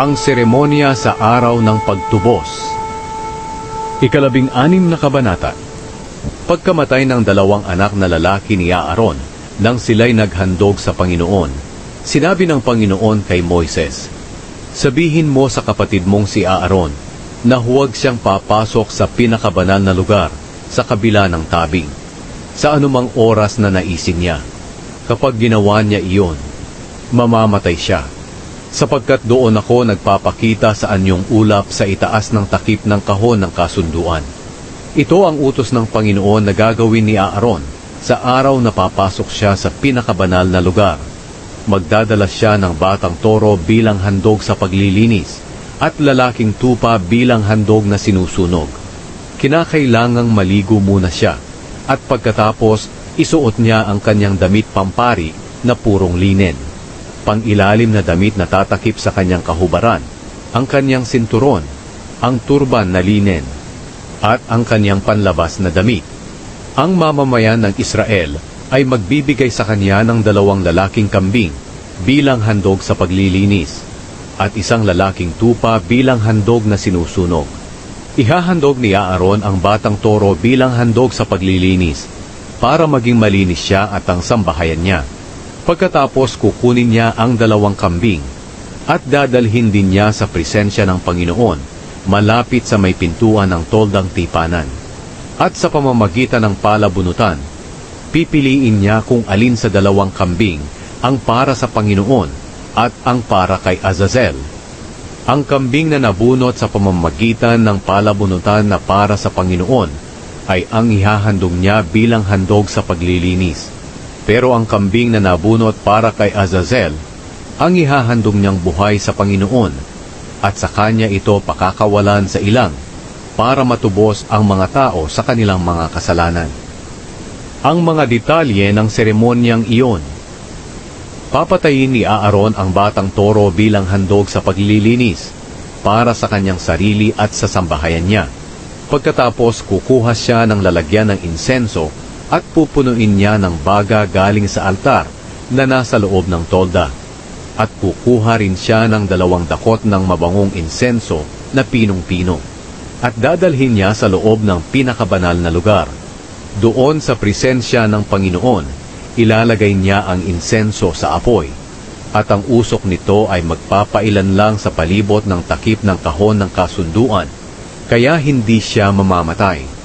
Ang seremonya sa araw ng pagtubos. Ikalabing anim na kabanata. Pagkamatay ng dalawang anak na lalaki ni Aaron, nang sila'y naghandog sa Panginoon, sinabi ng Panginoon kay Moises, Sabihin mo sa kapatid mong si Aaron, na huwag siyang papasok sa pinakabanal na lugar, sa kabila ng tabing, sa anumang oras na naisin niya. Kapag ginawa niya iyon, mamamatay siya sapagkat doon ako nagpapakita sa anyong ulap sa itaas ng takip ng kahon ng kasunduan. Ito ang utos ng Panginoon na gagawin ni Aaron sa araw na papasok siya sa pinakabanal na lugar. Magdadala siya ng batang toro bilang handog sa paglilinis at lalaking tupa bilang handog na sinusunog. Kinakailangang maligo muna siya at pagkatapos isuot niya ang kanyang damit pampari na purong linen pangilalim na damit na tatakip sa kanyang kahubaran, ang kanyang sinturon, ang turban na linen, at ang kanyang panlabas na damit. Ang mamamayan ng Israel ay magbibigay sa kanya ng dalawang lalaking kambing bilang handog sa paglilinis at isang lalaking tupa bilang handog na sinusunog. Ihahandog ni Aaron ang batang toro bilang handog sa paglilinis para maging malinis siya at ang sambahayan niya. Pagkatapos kukunin niya ang dalawang kambing at dadalhin din niya sa presensya ng Panginoon malapit sa may pintuan ng toldang tipanan. At sa pamamagitan ng palabunutan, pipiliin niya kung alin sa dalawang kambing ang para sa Panginoon at ang para kay Azazel. Ang kambing na nabunot sa pamamagitan ng palabunutan na para sa Panginoon ay ang ihahandog niya bilang handog sa paglilinis pero ang kambing na nabunot para kay Azazel, ang ihahandog niyang buhay sa Panginoon, at sa kanya ito pakakawalan sa ilang, para matubos ang mga tao sa kanilang mga kasalanan. Ang mga detalye ng seremonyang iyon. Papatayin ni Aaron ang batang toro bilang handog sa paglilinis, para sa kanyang sarili at sa sambahayan niya. Pagkatapos kukuha siya ng lalagyan ng insenso at pupunuin niya ng baga galing sa altar na nasa loob ng tolda. At kukuha rin siya ng dalawang dakot ng mabangong insenso na pinong-pino. At dadalhin niya sa loob ng pinakabanal na lugar. Doon sa presensya ng Panginoon, ilalagay niya ang insenso sa apoy. At ang usok nito ay magpapailan lang sa palibot ng takip ng kahon ng kasunduan, kaya hindi siya mamamatay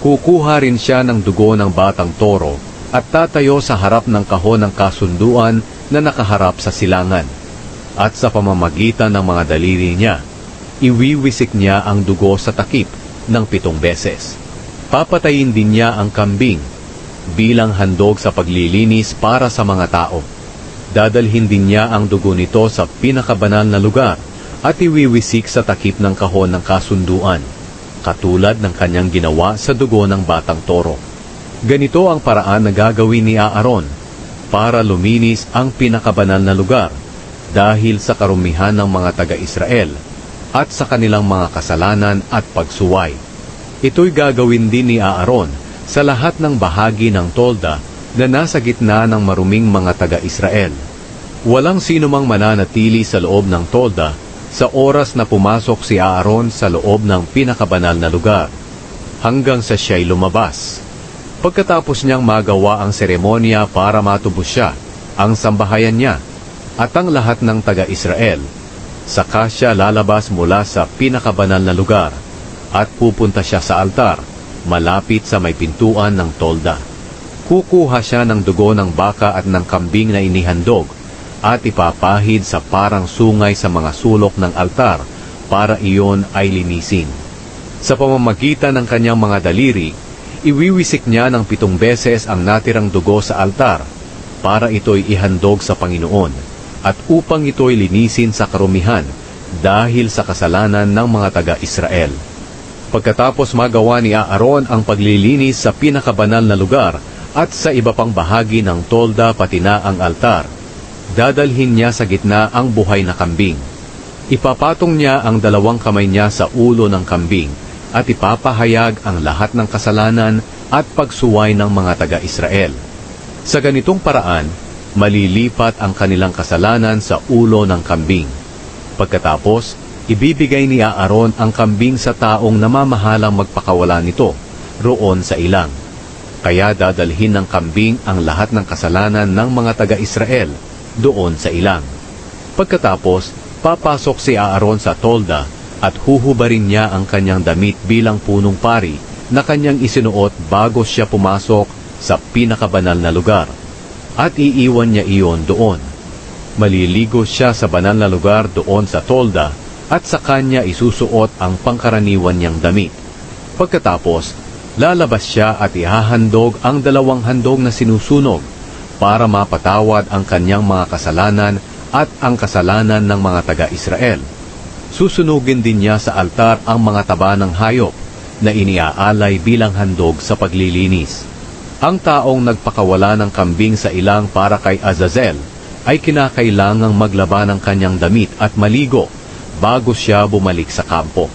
kukuha rin siya ng dugo ng batang toro at tatayo sa harap ng kahon ng kasunduan na nakaharap sa silangan. At sa pamamagitan ng mga daliri niya, iwiwisik niya ang dugo sa takip ng pitong beses. Papatayin din niya ang kambing bilang handog sa paglilinis para sa mga tao. Dadalhin din niya ang dugo nito sa pinakabanal na lugar at iwiwisik sa takip ng kahon ng kasunduan katulad ng kanyang ginawa sa dugo ng batang toro. Ganito ang paraan na gagawin ni Aaron para luminis ang pinakabanal na lugar dahil sa karumihan ng mga taga-Israel at sa kanilang mga kasalanan at pagsuway. Ito'y gagawin din ni Aaron sa lahat ng bahagi ng tolda na nasa gitna ng maruming mga taga-Israel. Walang sino mang mananatili sa loob ng tolda sa oras na pumasok si Aaron sa loob ng pinakabanal na lugar, hanggang sa siya'y lumabas. Pagkatapos niyang magawa ang seremonya para matubos siya, ang sambahayan niya, at ang lahat ng taga-Israel, saka siya lalabas mula sa pinakabanal na lugar, at pupunta siya sa altar, malapit sa may pintuan ng tolda. Kukuha siya ng dugo ng baka at ng kambing na inihandog, at ipapahid sa parang sungay sa mga sulok ng altar para iyon ay linisin. Sa pamamagitan ng kanyang mga daliri, iwiwisik niya ng pitong beses ang natirang dugo sa altar para ito'y ihandog sa Panginoon at upang ito'y linisin sa karumihan dahil sa kasalanan ng mga taga-Israel. Pagkatapos magawa ni Aaron ang paglilinis sa pinakabanal na lugar at sa iba pang bahagi ng tolda pati na ang altar, dadalhin niya sa gitna ang buhay na kambing. Ipapatong niya ang dalawang kamay niya sa ulo ng kambing at ipapahayag ang lahat ng kasalanan at pagsuway ng mga taga-Israel. Sa ganitong paraan, malilipat ang kanilang kasalanan sa ulo ng kambing. Pagkatapos, ibibigay ni Aaron ang kambing sa taong namamahalang magpakawala nito roon sa ilang. Kaya dadalhin ng kambing ang lahat ng kasalanan ng mga taga-Israel doon sa ilang. Pagkatapos, papasok si Aaron sa tolda at huhubarin niya ang kanyang damit bilang punong pari na kanyang isinuot bago siya pumasok sa pinakabanal na lugar. At iiwan niya iyon doon. Maliligo siya sa banal na lugar doon sa tolda at sa kanya isusuot ang pangkaraniwan niyang damit. Pagkatapos, lalabas siya at ihahandog ang dalawang handog na sinusunog para mapatawad ang kanyang mga kasalanan at ang kasalanan ng mga taga-Israel. Susunugin din niya sa altar ang mga taba ng hayop na iniaalay bilang handog sa paglilinis. Ang taong nagpakawala ng kambing sa ilang para kay Azazel ay kinakailangang maglaba ng kanyang damit at maligo bago siya bumalik sa kampo.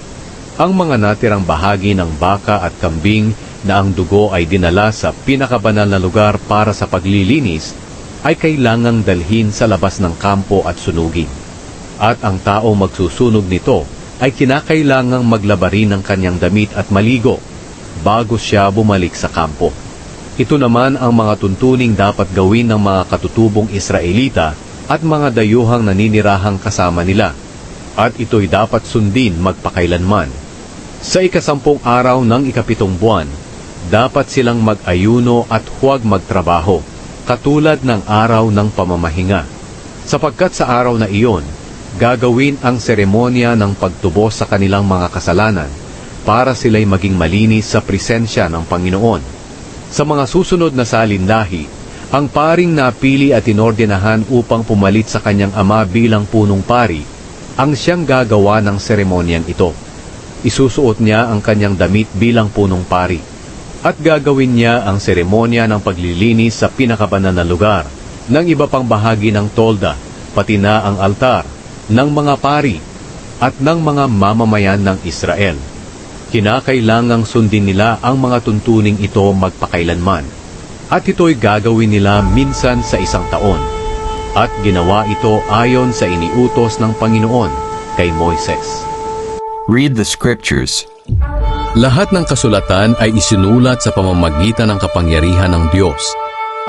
Ang mga natirang bahagi ng baka at kambing na ang dugo ay dinala sa pinakabanal na lugar para sa paglilinis ay kailangang dalhin sa labas ng kampo at sunugin. At ang tao magsusunog nito ay kinakailangang maglaba rin ng kanyang damit at maligo bago siya bumalik sa kampo. Ito naman ang mga tuntuning dapat gawin ng mga katutubong Israelita at mga dayuhang naninirahang kasama nila. At ito'y dapat sundin magpakailanman. Sa ikasampung araw ng ikapitong buwan, dapat silang mag-ayuno at huwag magtrabaho, katulad ng araw ng pamamahinga. Sapagkat sa araw na iyon, gagawin ang seremonya ng pagtubos sa kanilang mga kasalanan para sila'y maging malinis sa presensya ng Panginoon. Sa mga susunod na salinlahi, ang paring napili at inordinahan upang pumalit sa kanyang ama bilang punong pari, ang siyang gagawa ng seremonyang ito. Isusuot niya ang kanyang damit bilang punong pari, at gagawin niya ang seremonya ng paglilinis sa pinakabanal na lugar, ng iba pang bahagi ng tolda, pati na ang altar, ng mga pari, at ng mga mamamayan ng Israel. Kinakailangang sundin nila ang mga tuntuning ito magpakailanman. At ito'y gagawin nila minsan sa isang taon. At ginawa ito ayon sa iniutos ng Panginoon kay Moises. Read the scriptures. Lahat ng kasulatan ay isinulat sa pamamagitan ng kapangyarihan ng Diyos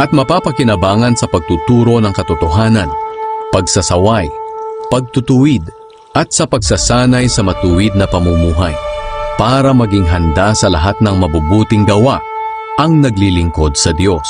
at mapapakinabangan sa pagtuturo ng katotohanan, pagsasaway, pagtutuwid, at sa pagsasanay sa matuwid na pamumuhay para maging handa sa lahat ng mabubuting gawa ang naglilingkod sa Diyos.